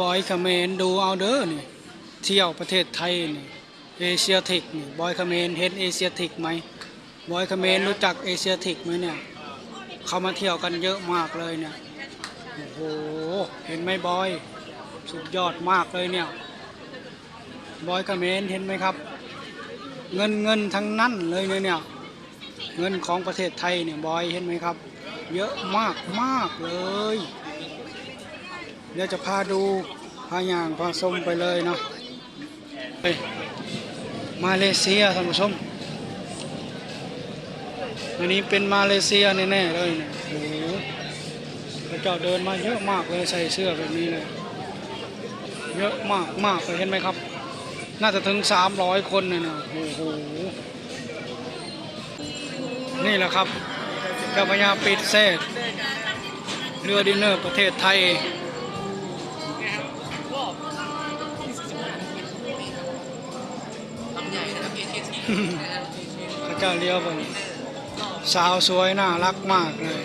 บอยเมรดูเอาเด้อนี่เที่ยวประเทศไทยนี่เอเชียทิกนี่บอยเมรเห็นเอเชียทิกไหมบอยเมรรู้จักเอเชียทิกไหมเนี่ยเขามาเที่ยวกันเยอะมากเลยเนี่ยโอ้โหเห็นไหมบอย สุดยอดมากเลยเนี่ยบอยเมรเห็นไหมครับ เงินเงินทั้งนั้นเลยเนี่ยเนี่ยเงินของประเทศไทยเนี่ยบอยเห็นไหมครับ เยอะมากมากเลย เดี๋ยวจะพาดูพาย่างพาชมไปเลยเนาะมาเลเซียท่านผู้ชมอันนี้เป็นมาเลเซียแน่ๆเลยเนี่ยโอ้โหพระเจ้าเดินมาเยอะมากเลยใส่เสื้อแบบนี้เลยเยอะมากมากเลยเห็นไหมครับ น่าจะถึง 300 คนเลยนะโอ้โหนี่แหละครับเจ้าพระยาปิดเซตเรือดินเนอร์ประเทศไทย พระเจ้าเลี้ยวบนสาวสวยน่ารักมากเลย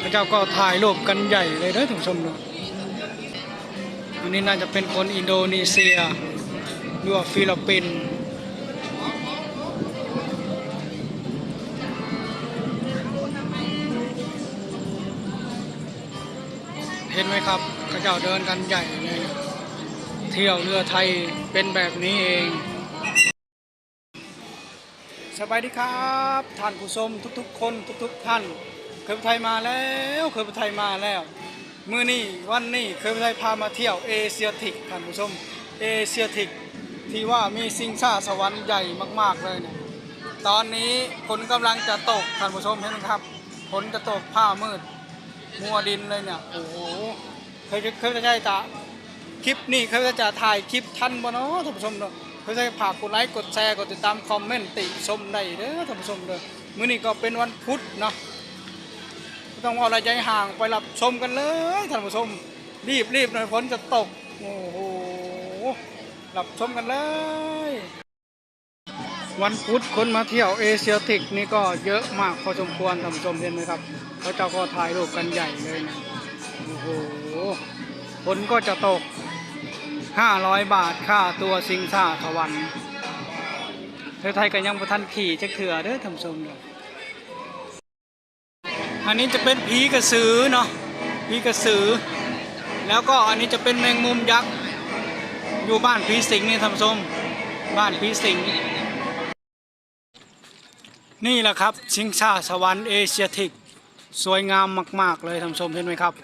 พระเจ้าก็ถ่ายรูปกันใหญ่เลยเด้อท่านผู้ชมดูอันนี้น่าจะเป็นคนอินโดนีเซียหรือว่าฟิลิปปินส์เห็นไหมครับ พระเจ้าเดินกันใหญ่เลย เที่ยวเรือไทยเป็นแบบนี้เอง สบายดีครับ ท่านผู้ชมทุกๆ คนทุก ๆ ท่าน เคยไปไทยมาแล้วเคยไปไทยมาแล้ว มือนี้วันนี้เคยไปไทยพามาเที่ยวเอเชียทิกท่านผู้ชมเอเชียทิกที่ว่ามีสิงซ่าสวรรค์ใหญ่มาก ๆ เลยเนี่ยตอนนี้ฝนกำลังจะตกท่านผู้ชมเห็นไหมครับฝนจะตกผ้ามืด มัวดินเลยเนี่ยโอ้โหเคยเคยจะได้ตา คลิปนี้เขาจะถ่ายคลิปทันบ่เนาะท่านผู้ชมเนาะเขาจะฝากกดไลค์กดแชร์กดติดตามคอมเมนต์ติชมได้เด้อท่านผู้ชมเด้อมื้อนี้ก็เป็นวันพุธเนาะต้องเอาอะไรใจห่างไปรับชมกันเลยท่านผู้ชม รีบรีบหน่อยฝนจะตกโอ้โหรับชมกันเลย วันพุธคนมาเที่ยวเอเชียติกนี่ก็เยอะมากพอสมควรท่านผู้ชมเห็นไหมครับเขาจ้าก็ถ่ายรูปกันใหญ่เลยนะโอ้โหฝนก็จะตก 500 บาทค่าตัวสิงซ่าสวรรค์เธอไทยก็ยังประทันขี่จักเถื่อเด้อทำชมเด้ออันนี้จะเป็นผีกระสือเนาะผีกระสือ แล้วก็อันนี้จะเป็นแมงมุมยักษ์อยู่บ้านผีสิงนี่ทำชมบ้านผีสิงนี่แหละครับชิงชาสวรรค์เอเชียทิก สวยงามมาก ๆ เลยท่านผู้ชมเห็นไหมครับ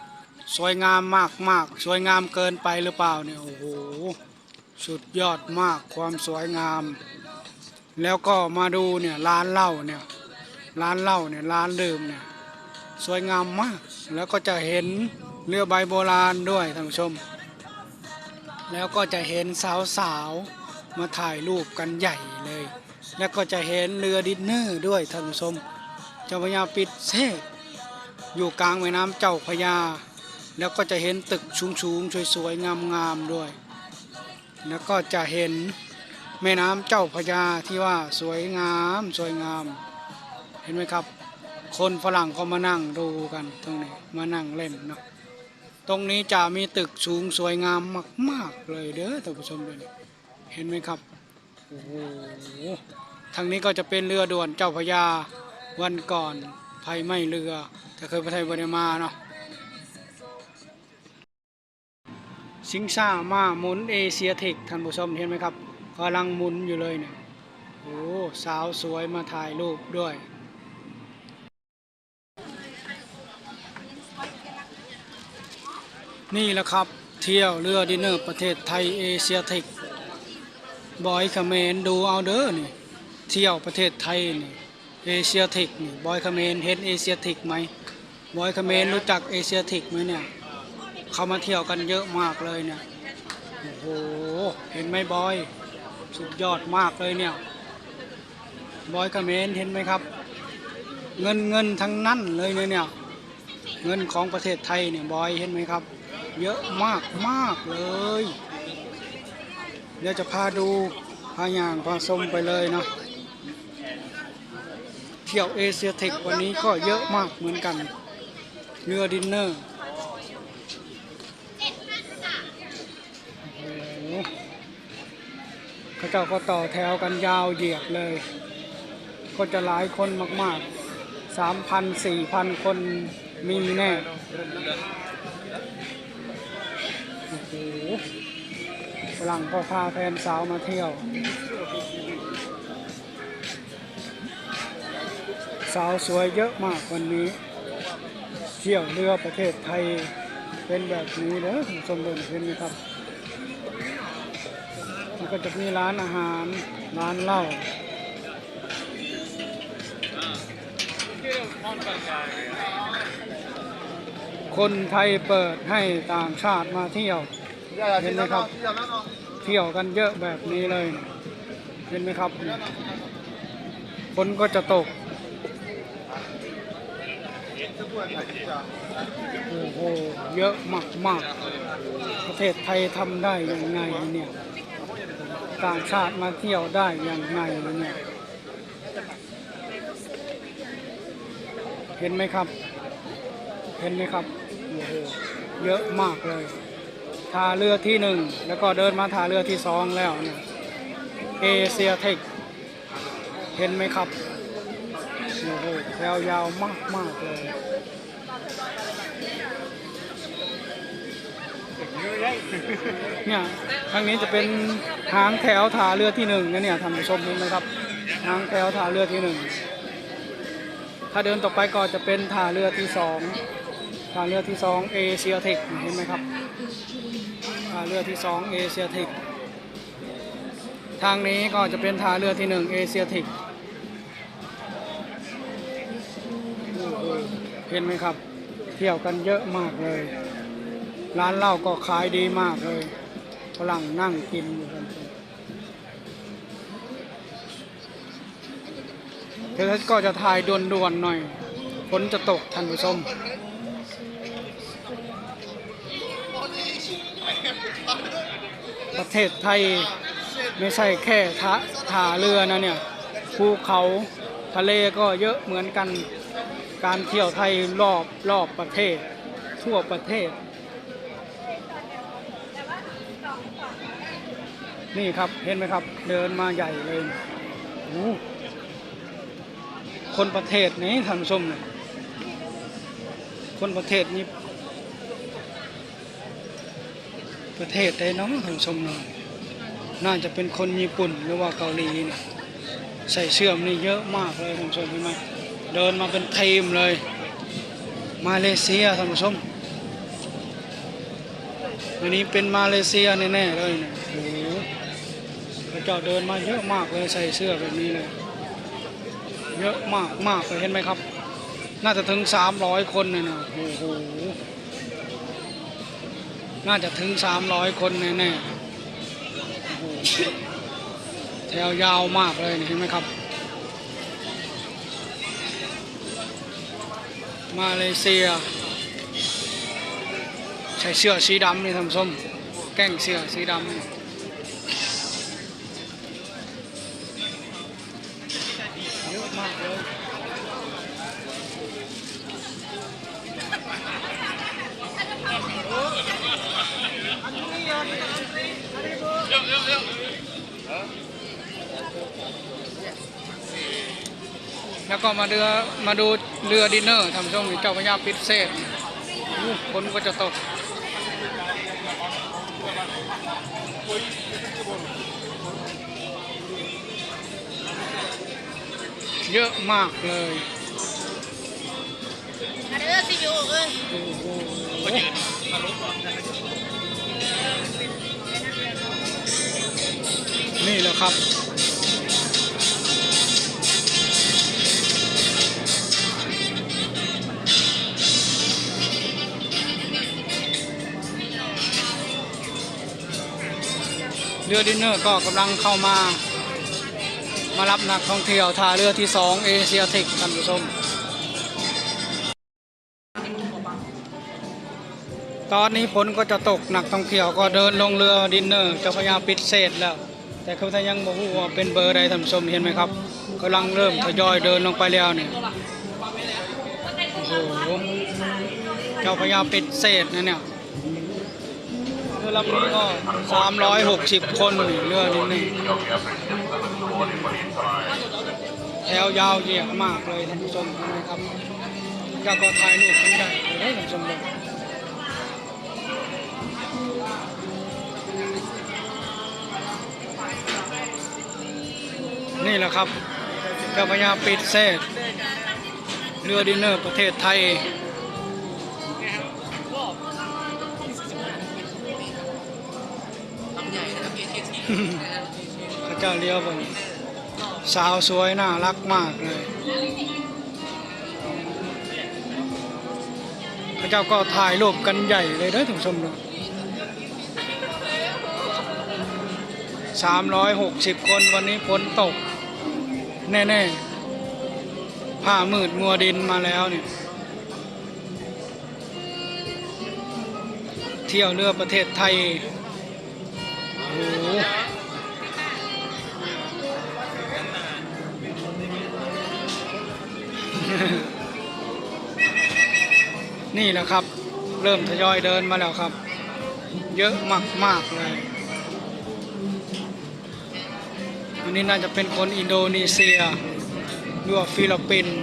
สวยงามมากมากสวยงามเกินไปหรือเปล่าเนี่ยโอ้โหสุดยอดมากความสวยงาม แล้วก็มาดูเนี่ยร้านเหล้าเนี่ยร้านเหล้าเนี่ยร้านดื่มเนี่ยสวยงามมาก แล้วก็จะเห็นเรือใบโบราณด้วยท่านผู้ชม แล้วก็จะเห็นสาวๆมาถ่ายรูปกันใหญ่เลย แล้วก็จะเห็นเรือดินเนอร์ด้วยท่านผู้ชมเจ้าพระยาปิดเซตอยู่กลางแม่น้ำเจ้าพระยา แล้วก็จะเห็นตึกสูงๆสวยๆงามๆด้วย แล้วก็จะเห็นแม่น้ำเจ้าพระยาที่ว่าสวยงามสวยงาม เห็นไหมครับ คนฝรั่งก็มานั่งดูกันตรงนี้มานั่งเล่นเนาะตรงนี้จะมีตึกสูงสวยงามมาก ๆ เลยเด้อท่านผู้ชมเลยเห็นไหมครับโอ้โหทางนี้ก็จะเป็นเรือด่วนเจ้าพระยาวันก่อนภัยไม้เรือแต่เคยไปไทยบริมาเนาะ สิงซ่ามาหมุนเอเชียเทคท่านผู้ชมเห็นไหมครับกำลังหมุนอยู่เลยเนี่ยโอ้สาวสวยมาถ่ายรูปด้วยนี่แหละครับ เที่ยวเรือดินเนอร์ประเทศไทยเอเชียเทคบอยเมรดูเอาเด้อนี่เที่ยวประเทศไทยนี่เอเชียทิกนี่บอยเมรเห็นเอเชียทิกไหมบอยเมรรู้จักเอเชียทิกไหมเนี่ย เขามาเที่ยวกันเยอะมากเลยเนี่ย โอ้โห เห็นไหมบอย สุดยอดมากเลยเนี่ย บอยเมรเห็นไหมครับ เงินเงินทั้งนั้นเลยเนี่ยเนี่ย เงินของประเทศไทยเนี่ยบอยเห็นไหมครับ เยอะมากมากเลย เดี๋ยวจะพาดูพาย่างพาชมไปเลยเนาะเที่ยวเอเชียเทควันนี้ก็เยอะมากเหมือนกันเรือดินเนอร์โอ้โห เขาเจ้าก็ต่อแถวกันยาวเหยียดเลย ก็จะหลายคนมากๆสามพันสี่พันคนมีแน่โอ้โหฝรั่งก็พาแฟนสาวมาเที่ยว สาวสวยเยอะมากวันนี้ เที่ยวเรือประเทศไทยเป็นแบบนี้เด้อคุณผู้ชมดินเห็นไหมครับ มันก็จะมีร้านอาหาร ร้านเหล้าคนไทยเปิดให้ต่างชาติมาเที่ยว เห็นไหมครับ เที่ยวกันเยอะแบบนี้เลย เห็นไหมครับฝนก็จะตก โอ้โห เยอะมากมากๆประเทศไทยทำได้ยังไงเนี่ย ต่างชาติมาเที่ยวได้อยังไงเนี่ยเห็นไหมครับ เห็นไหมครับโอ้โหเยอะมากเลยท่าเรือที่หนึ่งแล้วก็เดินมาท่าเรือที่สองแล้วเนี่ยเอเชียเทคเห็นไหมครับโอ้โหแถวยาวมากมากๆเลย เนี่ยทางนี้จะเป็นหางแถวท่าเรือที่หนึ่งนะเนี่ยท่านผู้ชมเห็นไหมครับหางแถวท่าเรือที่หนึ่งถ้าเดินต่อไปก็จะเป็นท่าเรือที่สองท่าเรือที่สองเอเชียเทคเห็นไหมครับท่าเรือที่สองเอเชียเทคทางนี้ก็จะเป็นท่าเรือที่หนึ่งเอเชียเทคเห็นไหมครับ เที่ยวกันเยอะมากเลย ร้านเหล้าก็ขายดีมากเลยฝรั่งนั่งกินอยู่กันเธอก็จะถ่ายด่วนๆหน่อยฝนจะตกท่านผู้ชมประเทศไทยไม่ใช่แค่ท่าท่าเรือนะเนี่ยภูเขาทะเลก็เยอะเหมือนกันการเที่ยวไทยรอบรอบประเทศ ทั่วประเทศ นี่ครับเห็นไหมครับ เดินมาใหญ่เลยคนประเทศนี้ท่านชมเนี่ยคนประเทศนี้ ประเทศใดน้องท่านชมเนาะน่าจะเป็นคนญี่ปุ่นหรือว่าเกาหลีเนี่ยใส่เสื้อมนี่เยอะมากเลยท่านผู้ชมเห็นไหมเดินมาเป็นทีมเลย มาเลเซียท่านผู้ชมวันนี้เป็นมาเลเซียแน่ๆเลยเนี่ยโอ้ พระเจ้าเดินมาเยอะมากเลยใส่เสื้อแบบนี้เลยเยอะมากมากเลยเห็นไหมครับ น่าจะถึงสามร้อยคนเลยนะโอ้โหน่าจะถึงสามร้อยคนแน่ๆโอ้โหแถวยาวมากเลยเห็นไหมครับ มาเลเซีย ใส่เสื้อสีดำนี่ท่านผู้มแก้งเสื้อสีดำ แล้วก็มาเรือมาดูเรือดินเนอร์ทำช่วงนี้เจ้าพระยาปิดเศษอู้ฝนก็จะตกเยอะมากเลยอันนี้สิอยู่เอ้ยโอ้โหนี่แหละครับ รือดินเนอร์ก็กำลังเข้ามา มารับนักท่องเที่ยวท่าเรือที่สองเอเชียเทคท่านผู้ชมตอนนี้ฝนก็จะตกหนักท่องเที่ยวก็เดินลงเรือดินเนอร์จะพยายามปิดเศษแล้ว แต่เขายังบอกว่าเป็นเบอร์ใดท่านผู้ชมเห็นไหมครับกำลังเริ่มทยอยเดินลงไปแล้วเนี่ยโอ้โหเจ้าพระยาปิดเศษนะเนี่ย ลำนี้ก็สามร้อยหกสิบคนเรือนี้นี่แถวยาวเหยียดมากเลยท่านผู้ชมนะครับก็ก็ถ่ายรูปกันได้เลยท่านผู้ชมเลยนี่แหละครับเจ้าพระยาปิดเศษเรือดินเนอร์ประเทศไทย พระเจ้าเลี้ยวบนสาวสวยน่ารักมากเลยพระเจ้าก็ถ่ายรูปกันใหญ่เลยเด้อท่านผู้ชมเลยสามร้อยหกสิบคนวันนี้ฝนตก แน่ๆ ผ้ามืดมัวดินมาแล้วเนี่ยเที่ยวเรือประเทศไทย นี่แหละครับ เริ่มทยอยเดินมาแล้วครับ เยอะมากๆเลย อันนี้น่าจะเป็นคนอินโดนีเซียหรือว่าฟิลิปปินส์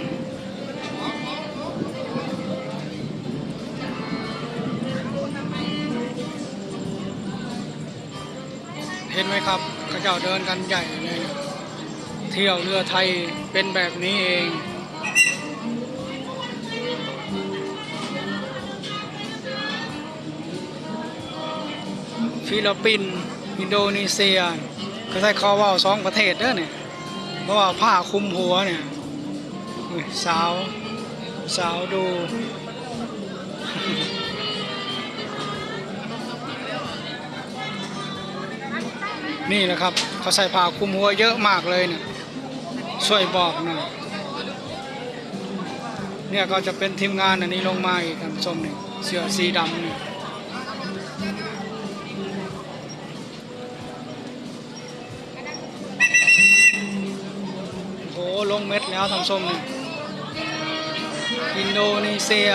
เห็นไหมครับเขาเจ้าเดินกันใหญ่เลย เที่ยวเรือไทยเป็นแบบนี้เอง ฟิลิปปินส์อินโดนีเซีย ก็ใช้คอว่าสองประเทศเด้อเนี่ยเพราะว่าผ้าคลุมหัวเนี่ยสาวสาวดูนี่แหละครับเขาใส่ผ้าคลุมหัวเยอะมากเลยเนี่ยช่วยบอกหน่อยเนี่ยก็จะเป็นทีมงานอันนี้ลงมาอีกท่านผู้ชมนี่เสื้อสีดำนี่โลงเม็ดแล้วทำส้มนี่อินโดนีเซีย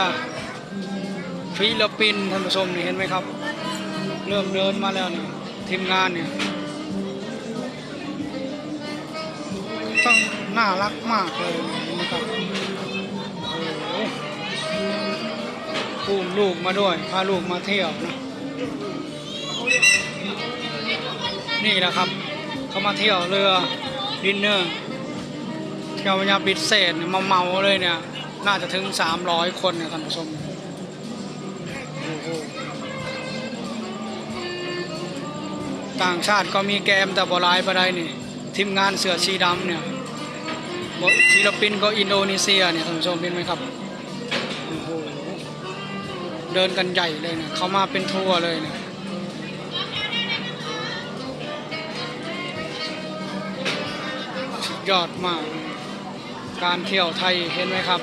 ฟิลิปปินส์ท่านผู้ชมนี่เห็นไหมครับ เริ่มเดินมาแล้วนี่ทีมงานเนี่ยต้องน่ารักมากเลยนไหมครับโอ้โหพูมลูกมาด้วย พาลูกมาเที่ยวนะนี่แหละครับ เขามาเที่ยวเรือดินเนอร์ เที่ยวพญาปิดเศษเนี่ยมาเมาเลยเนี่ย น่าจะถึง 300 คนเนี่ยท่านผู้ชมโอ้โหต่างชาติก็มีแกมแต่บหลายประไดนี่ทีมงานเสือชีดำเนี่ยบ่ฟิลปินก็อินโดนีเซียเนี่ยท่านผู้ชมเห็นไหมครับโอ้โหเดินกันใหญ่เลยเนี่ยเขามาเป็นทัวร์เลยเนี่ยยอดมาก การเที่ยวไทยเห็นไหมครับ